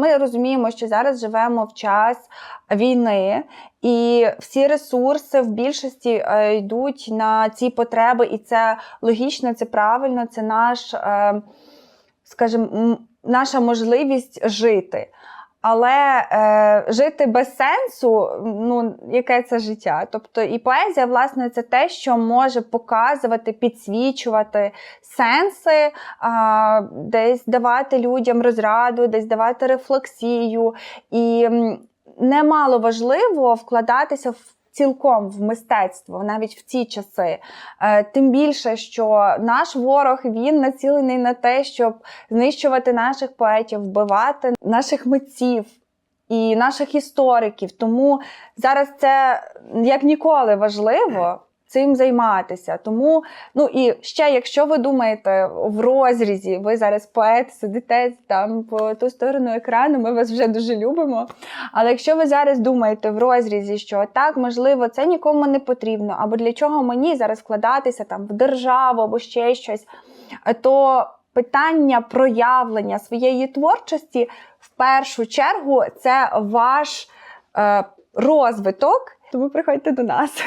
Ми розуміємо, що зараз живемо в час війни, і всі ресурси в більшості е, йдуть на ці потреби, і це логічно, це правильно, це наш, е, скажімо, наша можливість жити. Але е, жити без сенсу, ну яке це життя? Тобто, і поезія, власне, це те, що може показувати, підсвічувати сенси, е, десь давати людям розраду, десь давати рефлексію. І немало важливо вкладатися в. Цілком в мистецтво, навіть в ці часи. Е, тим більше, що наш ворог він націлений на те, щоб знищувати наших поетів, вбивати наших митців і наших істориків. Тому зараз це як ніколи важливо цим займатися. Тому, ну і ще, якщо ви думаєте в розрізі, ви зараз поет, сидите там по ту сторону екрану, ми вас вже дуже любимо. Але якщо ви зараз думаєте в розрізі, що так, можливо, це нікому не потрібно, або для чого мені зараз вкладатися там в державу або ще щось, то питання проявлення своєї творчості в першу чергу це ваш е, розвиток. Тому приходьте до нас.